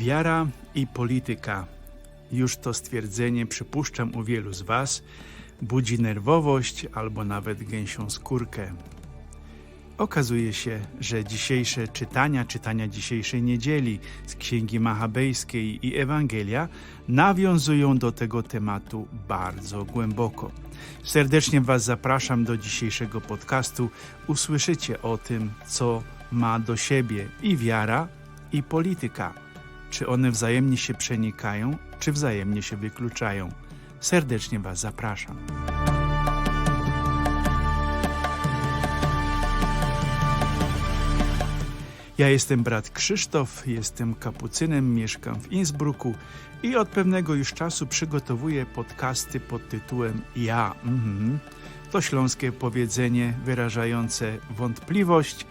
Wiara i polityka. Już to stwierdzenie, przypuszczam, u wielu z Was budzi nerwowość albo nawet gęsią skórkę. Okazuje się, że dzisiejsze czytania, czytania dzisiejszej niedzieli z Księgi Machabejskiej i Ewangelia nawiązują do tego tematu bardzo głęboko. Serdecznie Was zapraszam do dzisiejszego podcastu. Usłyszycie o tym, co ma do siebie i wiara, i polityka. Czy one wzajemnie się przenikają, czy wzajemnie się wykluczają. Serdecznie Was zapraszam. Ja jestem brat Krzysztof, jestem kapucynem, mieszkam w Innsbrucku i od pewnego już czasu przygotowuję podcasty pod tytułem Ja. Mhm. To śląskie powiedzenie wyrażające wątpliwość,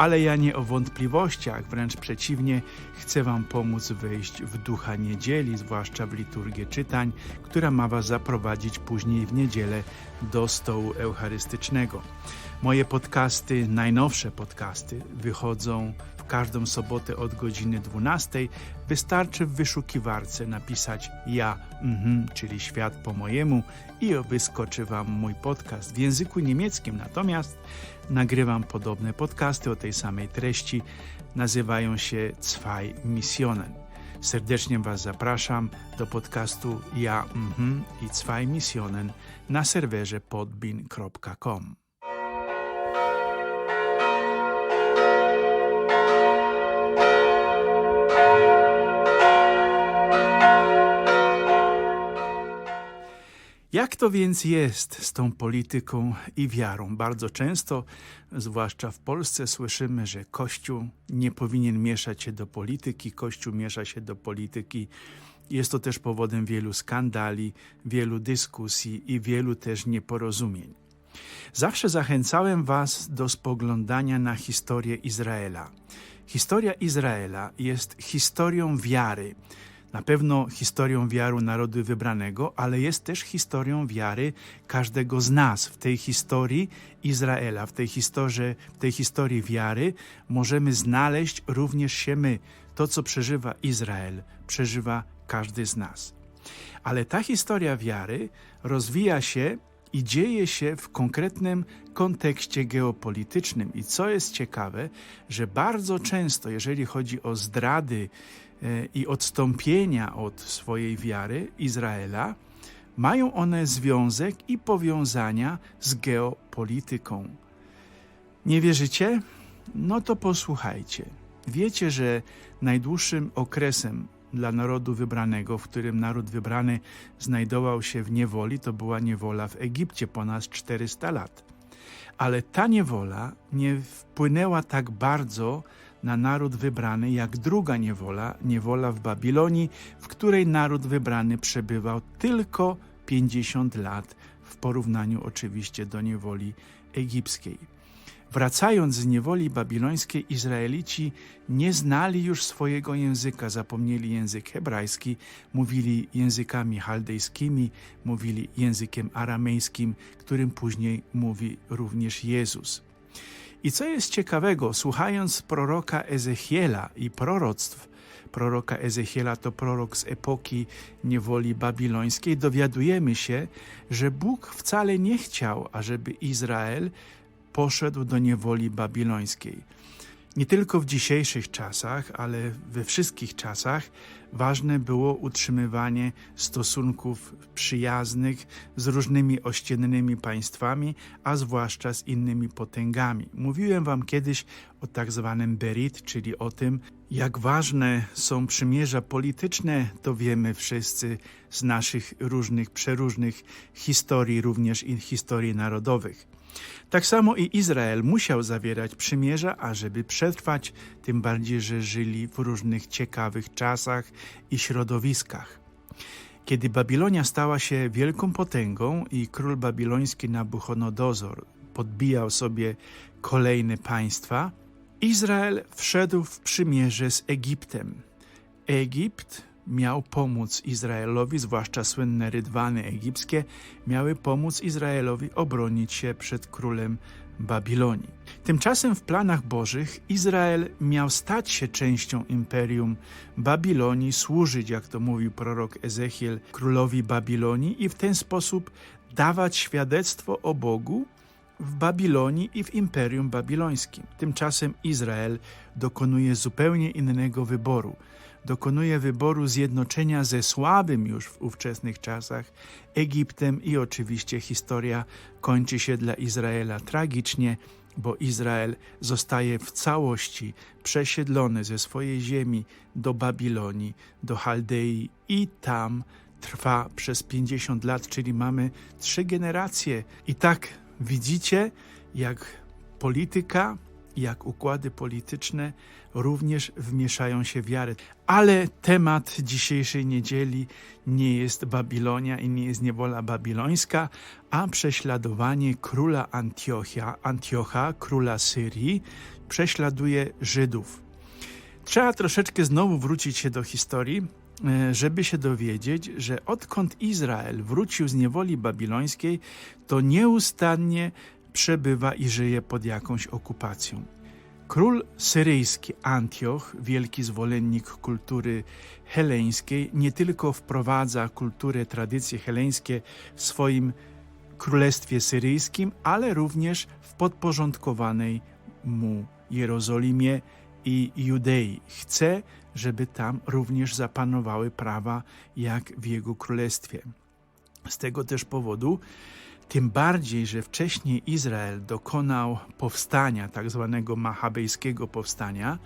ale ja nie o wątpliwościach, wręcz przeciwnie, chcę Wam pomóc wejść w ducha niedzieli, zwłaszcza w liturgię czytań, która ma Was zaprowadzić później w niedzielę do stołu eucharystycznego. Moje podcasty, najnowsze podcasty, wychodzą każdą sobotę od godziny 12. Wystarczy w wyszukiwarce napisać ja, mhm, czyli świat po mojemu i wyskoczy Wam mój podcast w języku niemieckim. Natomiast nagrywam podobne podcasty o tej samej treści. Nazywają się Zwei Missionen. Serdecznie Was zapraszam do podcastu Ja mhm i Zwei Missionen na serwerze podbin.com. Jak to więc jest z tą polityką i wiarą? Bardzo często, zwłaszcza w Polsce, słyszymy, że Kościół nie powinien mieszać się do polityki, Kościół miesza się do polityki. Jest to też powodem wielu skandali, wielu dyskusji i wielu też nieporozumień. Zawsze zachęcałem Was do spoglądania na historię Izraela. Historia Izraela jest historią wiary na pewno historią wiary narodu wybranego, ale jest też historią wiary każdego z nas. W tej historii Izraela, w tej historii, w tej historii wiary możemy znaleźć również się my. To, co przeżywa Izrael, przeżywa każdy z nas. Ale ta historia wiary rozwija się i dzieje się w konkretnym kontekście geopolitycznym. I co jest ciekawe, że bardzo często, jeżeli chodzi o zdrady, E, i odstąpienia od swojej wiary Izraela, mają one związek i powiązania z geopolityką. Nie wierzycie? No to posłuchajcie. Wiecie, że najdłuższym okresem dla narodu wybranego, w którym naród wybrany znajdował się w niewoli, to była niewola w Egipcie ponad 400 lat. Ale ta niewola nie wpłynęła tak bardzo na naród wybrany, jak druga niewola, niewola w Babilonii, w której naród wybrany przebywał tylko 50 lat, w porównaniu oczywiście do niewoli egipskiej. Wracając z niewoli babilońskiej, Izraelici nie znali już swojego języka, zapomnieli język hebrajski, mówili językami chaldejskimi, mówili językiem aramejskim, którym później mówi również Jezus. I co jest ciekawego, słuchając proroka Ezechiela i proroctw, proroka Ezechiela to prorok z epoki niewoli babilońskiej, dowiadujemy się, że Bóg wcale nie chciał, ażeby Izrael poszedł do niewoli babilońskiej. Nie tylko w dzisiejszych czasach, ale we wszystkich czasach ważne było utrzymywanie stosunków przyjaznych z różnymi ościennymi państwami, a zwłaszcza z innymi potęgami. Mówiłem wam kiedyś o tak zwanym Berit, czyli o tym, jak ważne są przymierza polityczne, to wiemy wszyscy z naszych różnych, przeróżnych historii, również i historii narodowych. Tak samo i Izrael musiał zawierać przymierza, ażeby przetrwać, tym bardziej, że żyli w różnych ciekawych czasach i środowiskach. Kiedy Babilonia stała się wielką potęgą i król babiloński Nabuchodonozor podbijał sobie kolejne państwa, Izrael wszedł w przymierze z Egiptem. Egipt miał pomóc Izraelowi, zwłaszcza słynne rydwany egipskie, miały pomóc Izraelowi obronić się przed królem Babilonii. Tymczasem w planach Bożych Izrael miał stać się częścią imperium Babilonii, służyć, jak to mówił prorok Ezechiel, królowi Babilonii i w ten sposób dawać świadectwo o Bogu w Babilonii i w Imperium Babilońskim. Tymczasem Izrael dokonuje zupełnie innego wyboru. Dokonuje wyboru zjednoczenia ze słabym już w ówczesnych czasach Egiptem i oczywiście historia kończy się dla Izraela tragicznie, bo Izrael zostaje w całości przesiedlony ze swojej ziemi do Babilonii, do Chaldei i tam trwa przez 50 lat, czyli mamy trzy generacje. I tak widzicie, jak polityka, jak układy polityczne również wmieszają się w wiarę. Ale temat dzisiejszej niedzieli nie jest Babilonia i nie jest niewola babilońska, a prześladowanie króla Antiochia, Antiocha, króla Syrii, prześladuje Żydów. Trzeba troszeczkę znowu wrócić się do historii, żeby się dowiedzieć, że odkąd Izrael wrócił z niewoli babilońskiej, to nieustannie przebywa i żyje pod jakąś okupacją. Król syryjski Antioch, wielki zwolennik kultury heleńskiej, nie tylko wprowadza kulturę, tradycje heleńskie w swoim królestwie syryjskim, ale również w podporządkowanej mu Jerozolimie i Judei. Chce, żeby tam również zapanowały prawa jak w jego królestwie. Z tego też powodu tym bardziej, że wcześniej Izrael dokonał powstania, tak zwanego machabejskiego powstania,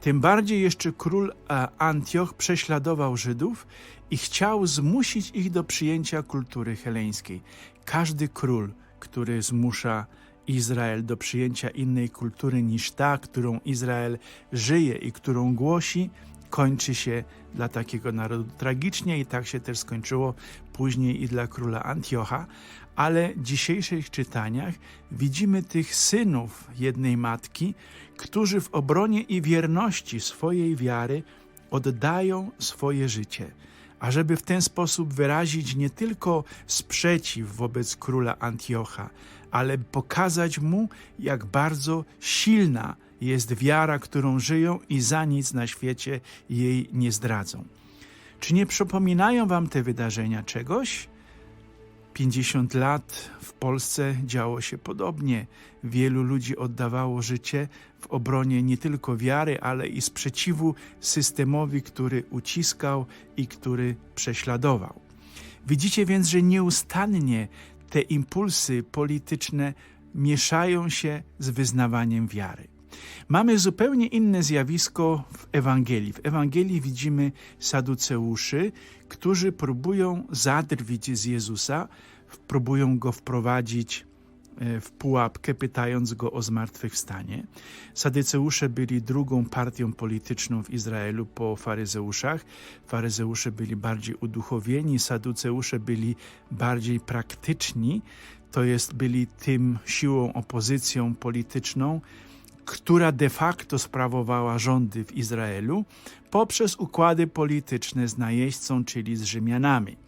tym bardziej jeszcze król e, Antioch prześladował Żydów i chciał zmusić ich do przyjęcia kultury heleńskiej. Każdy król, który zmusza Izrael do przyjęcia innej kultury niż ta, którą Izrael żyje i którą głosi, kończy się dla takiego narodu tragicznie i tak się też skończyło później i dla króla Antiocha, ale w dzisiejszych czytaniach widzimy tych synów jednej matki, którzy w obronie i wierności swojej wiary oddają swoje życie, ażeby w ten sposób wyrazić nie tylko sprzeciw wobec króla Antiocha, ale pokazać mu, jak bardzo silna jest wiara, którą żyją i za nic na świecie jej nie zdradzą. Czy nie przypominają wam te wydarzenia czegoś? 50 lat w Polsce działo się podobnie. Wielu ludzi oddawało życie w obronie nie tylko wiary, ale i sprzeciwu systemowi, który uciskał i który prześladował. Widzicie więc, że nieustannie te impulsy polityczne mieszają się z wyznawaniem wiary. Mamy zupełnie inne zjawisko w Ewangelii. W Ewangelii widzimy saduceuszy, którzy próbują zadrwić z Jezusa, próbują go wprowadzić w pułapkę, pytając go o zmartwychwstanie. Sadyceusze byli drugą partią polityczną w Izraelu po faryzeuszach. Faryzeusze byli bardziej uduchowieni, saduceusze byli bardziej praktyczni, to jest byli tym siłą, opozycją polityczną, która de facto sprawowała rządy w Izraelu poprzez układy polityczne z najeźdźcą, czyli z Rzymianami.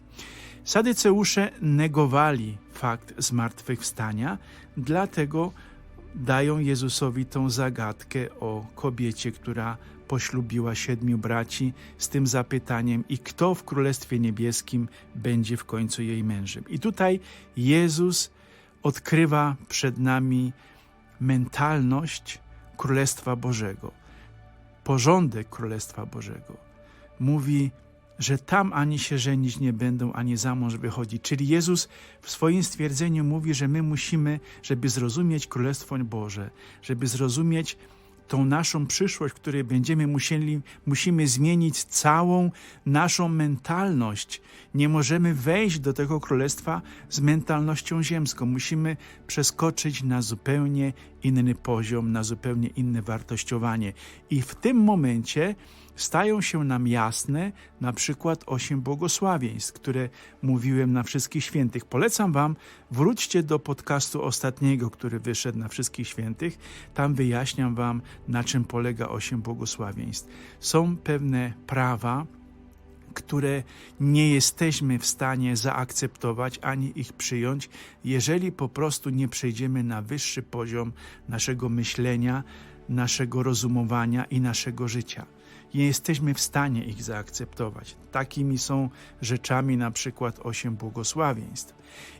Sadyceusze negowali fakt zmartwychwstania, dlatego dają Jezusowi tą zagadkę o kobiecie, która poślubiła siedmiu braci z tym zapytaniem i kto w Królestwie Niebieskim będzie w końcu jej mężem. I tutaj Jezus odkrywa przed nami mentalność Królestwa Bożego, porządek Królestwa Bożego. Mówi, że tam ani się żenić nie będą, ani za mąż wychodzić. Czyli Jezus w swoim stwierdzeniu mówi, że my musimy, żeby zrozumieć Królestwo Boże, żeby zrozumieć tą naszą przyszłość, w której będziemy musieli, musimy zmienić całą naszą mentalność. Nie możemy wejść do tego królestwa z mentalnością ziemską. Musimy przeskoczyć na zupełnie inny poziom, na zupełnie inne wartościowanie. I w tym momencie stają się nam jasne na przykład osiem błogosławieństw, które mówiłem na Wszystkich Świętych. Polecam Wam, wróćcie do podcastu ostatniego, który wyszedł na Wszystkich Świętych. Tam wyjaśniam Wam, na czym polega osiem błogosławieństw. Są pewne prawa, które nie jesteśmy w stanie zaakceptować ani ich przyjąć, jeżeli po prostu nie przejdziemy na wyższy poziom naszego myślenia, naszego rozumowania i naszego życia. Nie jesteśmy w stanie ich zaakceptować. Takimi są rzeczami na przykład osiem błogosławieństw.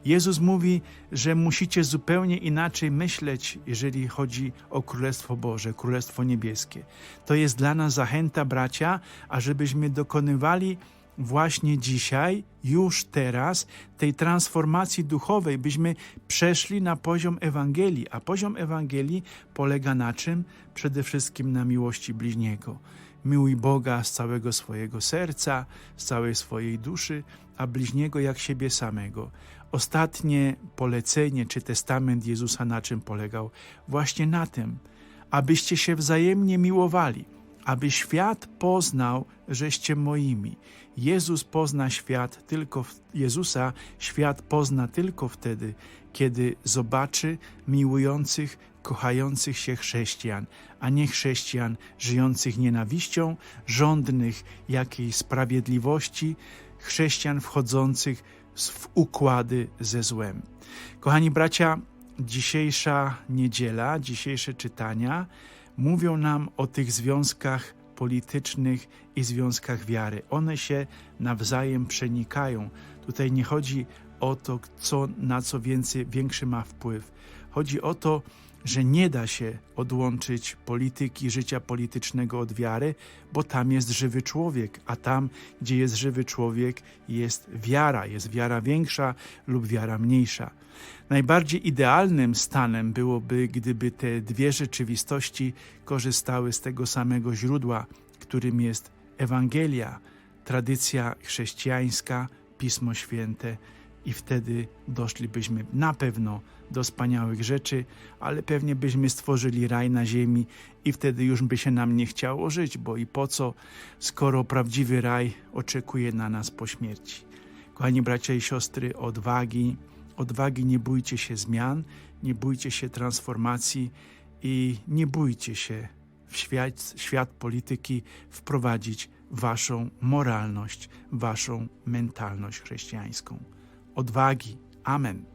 Jezus mówi, że musicie zupełnie inaczej myśleć, jeżeli chodzi o Królestwo Boże, Królestwo Niebieskie. To jest dla nas zachęta, bracia, ażebyśmy dokonywali właśnie dzisiaj, już teraz, tej transformacji duchowej, byśmy przeszli na poziom Ewangelii. A poziom Ewangelii polega na czym? Przede wszystkim na miłości bliźniego. Miłuj Boga z całego swojego serca, z całej swojej duszy, a bliźniego jak siebie samego. Ostatnie polecenie czy testament Jezusa na czym polegał? Właśnie na tym, abyście się wzajemnie miłowali, aby świat poznał, żeście moimi. Jezus pozna świat tylko w, Jezusa świat pozna tylko wtedy, kiedy zobaczy miłujących, kochających się chrześcijan, a nie chrześcijan żyjących nienawiścią, żądnych jakiejś sprawiedliwości, chrześcijan wchodzących w układy ze złem. Kochani bracia, dzisiejsza niedziela, dzisiejsze czytania mówią nam o tych związkach politycznych i związkach wiary. One się nawzajem przenikają. Tutaj nie chodzi o to, co, na co więcej, większy ma wpływ. Chodzi o to, że nie da się odłączyć polityki, życia politycznego od wiary, bo tam jest żywy człowiek, a tam, gdzie jest żywy człowiek, jest wiara, jest wiara większa lub wiara mniejsza. Najbardziej idealnym stanem byłoby, gdyby te dwie rzeczywistości korzystały z tego samego źródła, którym jest Ewangelia, tradycja chrześcijańska, Pismo Święte i wtedy doszlibyśmy na pewno do wspaniałych rzeczy, ale pewnie byśmy stworzyli raj na ziemi i wtedy już by się nam nie chciało żyć, bo i po co, skoro prawdziwy raj oczekuje na nas po śmierci. Kochani bracia i siostry, odwagi, odwagi, nie bójcie się zmian, nie bójcie się transformacji i nie bójcie się w świat, świat polityki wprowadzić waszą moralność, waszą mentalność chrześcijańską. Odwagi. Amen.